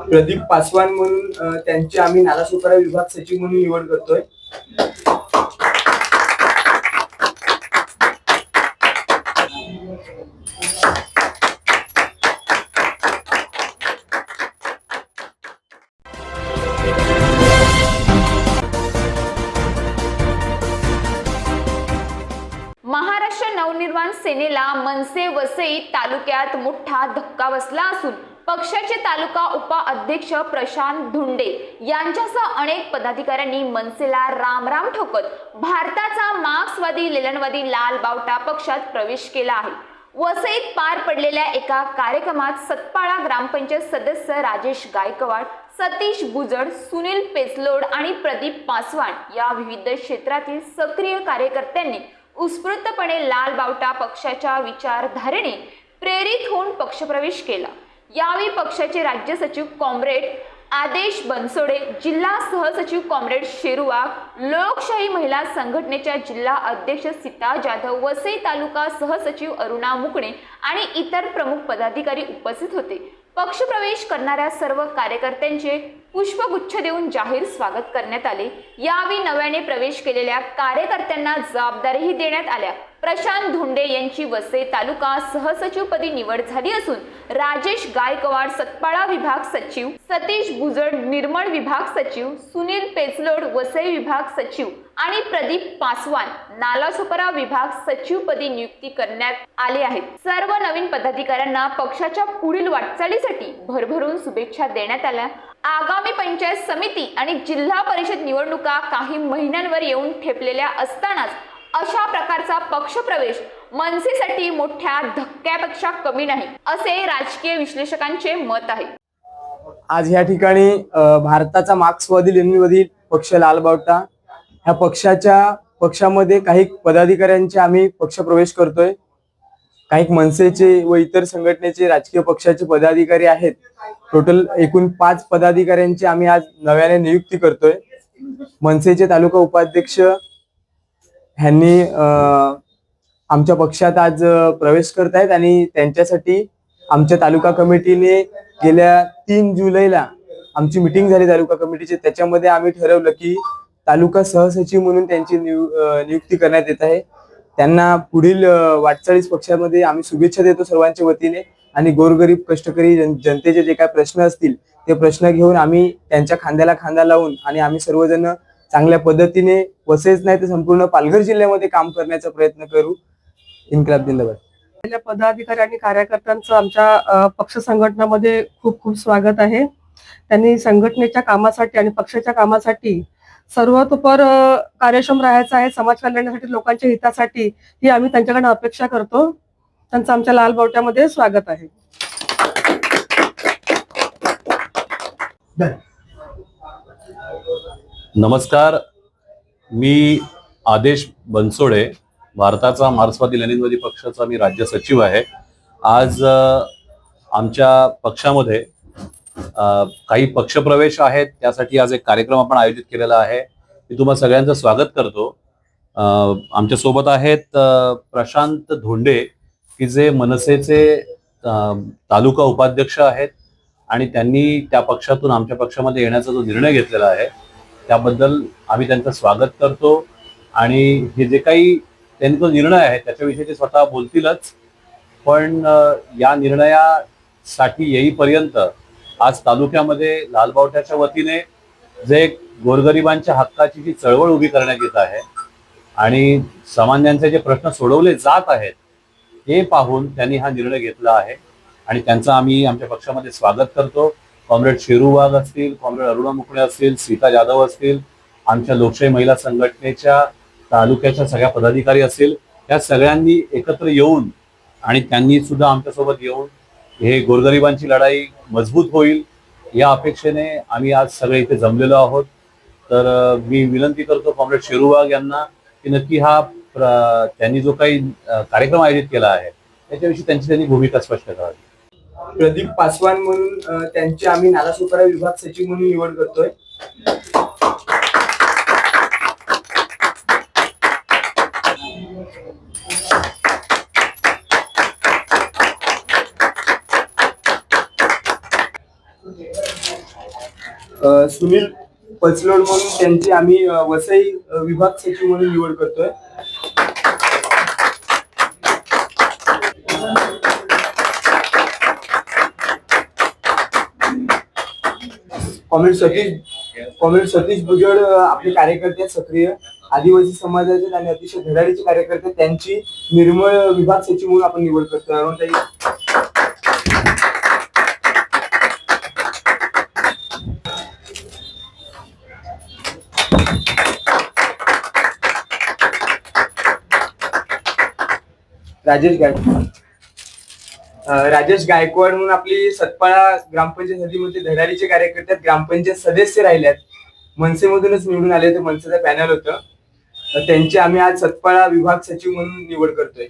प्रदीप पासवान म्हणून त्यांची आम्ही नालासोपारा विभाग सचिव म्हणून निवड करतोय. महाराष्ट्र नवनिर्माण सेनेला मनसे वसई तालुक्यात मोठा धक्का बसला असून पक्षाचे तालुका उपाध्यक्ष प्रशांत धुंडे यांच्यासह अनेक पदाधिकाऱ्यांनी मनसेला रामराम ठोकत भारताचा मार्क्सवादी लेलनवादी लाल बावटा पक्षात प्रवेश केला आहे. वसईत पार पडलेल्या एका कार्यक्रमात सतपाळा ग्रामपंचायत सदस्य राजेश गायकवाड सतीश बुजड सुनील पेसलोड आणि प्रदीप पासवान या विविध क्षेत्रातील सक्रिय कार्यकर्त्यांनी उत्स्फूर्तपणे लाल बावटा पक्षाच्या विचारधारेने प्रेरित होऊन पक्षप्रवेश केला. यावेळी पक्षाचे राज्य सचिव कॉम्रेड आदेश बनसोडे जिल्हा सहसचिव कॉम्रेड शेरुआ लोकशाही महिला संघटनेच्या जिल्हा अध्यक्ष सीता जाधव वसई तालुका सहसचिव अरुणा मुकणे आणि इतर प्रमुख पदाधिकारी उपस्थित होते. पक्षप्रवेश करणाऱ्या सर्व कार्यकर्त्यांचे पुष्पगुच्छ देऊन जाहीर स्वागत करण्यात आले. यावेळी नव्याने प्रवेश केलेल्या कार्यकर्त्यांना जबाबदारीही देण्यात आल्या. प्रशांत धुंडे यांची वसे तालुका सहसचिवपदी निवड झाली असून राजेश गायकवाड सतपाळा विभाग सचिव सतीश भुजड निर्मळ विभाग सचिव सुनील पेचलोड वसई विभाग सचिव आणि प्रदीप पासवान नालासोपरा विभाग सचिवपदी नियुक्ती करण्यात आले आहेत सर्व नवीन पदाधिकाऱ्यांना पक्षाच्या पुढील वाटचालीसाठी भरभरून शुभेच्छा देण्यात आल्या. आगामी पंचायत समिती आणि जिल्हा परिषद निवडणुका काही महिन्यांवर येऊन ठेपलेल्या असतानाच अशा प्रकारचा पक्षप्रवेश मनसेसाठी मोठ्या धक्क्यापेक्षा कमी नाही असे राजकीय विश्लेषकांचे मत आहे. आज या ठिकाणी भारताचा मार्क्सवादी लेनिनवादी पक्ष लालबावटा ह्या पक्षाच्या पक्षामध्ये काही पदाधिकाऱ्यांचे आम्ही पक्षप्रवेश करतोय. काही मनसेचे व इतर संघटनेचे राजकीय पक्षाचे पदाधिकारी आहेत. टोटल एकूण पाच पदाधिकाऱ्यांची आम्ही आज नव्याने नियुक्ती करतोय. मनसेचे तालुका उपाध्यक्ष ह्यांनी आमच्या पक्षात आज प्रवेश करत आहेत आणि त्यांच्यासाठी आमच्या तालुका कमिटीने गेल्या तीन जुलैला आमची मिटिंग झाली तालुका कमिटीची. त्याच्यामध्ये आम्ही ठरवलं की तालुका सहसचिव म्हणून त्यांची नियुक्ती करण्यात येत आहे. त्यांना पुढील वाटचाळीस पक्षामध्ये आम्ही शुभेच्छा देतो सर्वांच्या वतीने आणि गोरगरीब कष्टकरी जनतेचे जे काय प्रश्न असतील ते प्रश्न घेऊन आम्ही त्यांच्या खांद्याला खांदा लावून आणि आम्ही सर्वजण चांगल्या पद्धतीने वसेच नाही तर संपूर्ण पालघर जिल्ह्यामध्ये काम करण्याचा प्रयत्न करू. इन्कलाब जिंदाबाद आपल्या पदाधिकारी आणि कार्यकर्त्यांचं आमच्या पक्ष संघटनामध्ये खूप खूप स्वागत आहे. त्यांनी संघटनेच्या कामासाठी आणि पक्षाच्या कामासाठी सर्वतोपर कार्यक्षम राहायचं आहे. समाज कल्याणासाठी लोकांच्या हितासाठी ही आम्ही त्यांच्याकडे अपेक्षा करतो. त्यांचं आमच्या लाल बावट्यामध्ये स्वागत आहे. नमस्कार. मी आदेश बनसोडे भारताचा मार्क्सवादी लेनिनवादी पक्षाचा मी राज्य सचिव आहे. आज आमच्या पक्षामध्ये काही पक्षप्रवेश आहेत. त्यासाठी आज एक कार्यक्रम आपण आयोजित केलेला आहे. मी तुम्हा सगळ्यांचं स्वागत करतो. आमच्यासोबत आमच्यासोबत आहेत प्रशांत धोंडे की जे मनसेचे तालुका उपाध्यक्ष आहेत. आणि त्यांनी त्या पक्षातून आमच्या पक्षामध्ये येण्याचा जो निर्णय घेतलेला आहे त्याबद्दल आम्ही त्यांचं स्वागत करतो. आणि हे जे काही त्यांचा निर्णय आहे त्याच्याविषयी ते स्वतः बोलतीलच. पण या निर्णयासाठी येईपर्यंत आज तालुक्यामध्ये लालबावट्याच्या वतीने जे गोरगरिबांच्या हक्काची जी चळवळ उभी करण्यात येत आहे आणि सामान्यांचे जे प्रश्न सोडवले जात आहेत हे पाहून त्यांनी हा निर्णय घेतला आहे. आणि त्यांचं आम्ही आमच्या पक्षामध्ये स्वागत करतो. कॉम्रेड शेरू वाघ असतील कॉम्रेड अरुणा मुकणे असतील सीता जाधव असतील आमच्या लोकशाही महिला संघटनेच्या तालुक्याच्या सगळ्या पदाधिकारी असतील या सगळ्यांनी एकत्र येऊन आणि त्यांनी सुद्धा आमच्यासोबत येऊन हे गोरगरिबांची लढाई मजबूत होईल या अपेक्षेने आम्ही आज सगळे इथे जमलेलो आहोत. तर मी विनंती करतो कॉम्रेड शेरू वाघ यांना की नक्की हा त्यांनी जो काही कार्यक्रम आयोजित केला आहे त्याच्याविषयी त्यांची त्यांनी भूमिका स्पष्ट करावी. प्रदीप पासवान म्हणून त्यांची आम्ही नालासोपारा विभाग सचिव म्हणून निवड करतोय. सुनील पचलोड म्हणून त्यांची आम्ही वसई विभाग सचिव म्हणून निवड करतोय. कॉमेड सतीश कॉमेड सतीश भुजड आपले कार्यकर्ते आहेत सक्रिय. आदिवासी समाजाचे आणि अतिशय धडाडीचे कार्यकर्ते. त्यांची निर्मळ विभाग सचिव म्हणून आपण निवड करतोय. अरुणताई राजेश गायकवाड. राजेश गायकवाड म्हणून आपली सतपाळा ग्रामपंचायत समितीमध्ये धडारीचे कार्यकर्ते ग्रामपंचायत सदस्य राहिल्यात मनसेमधूनच निवडून आले ते मनसेचं पॅनल होतं. त्यांची आम्ही आज सतपाळा विभाग सचिव म्हणून निवड करतोय.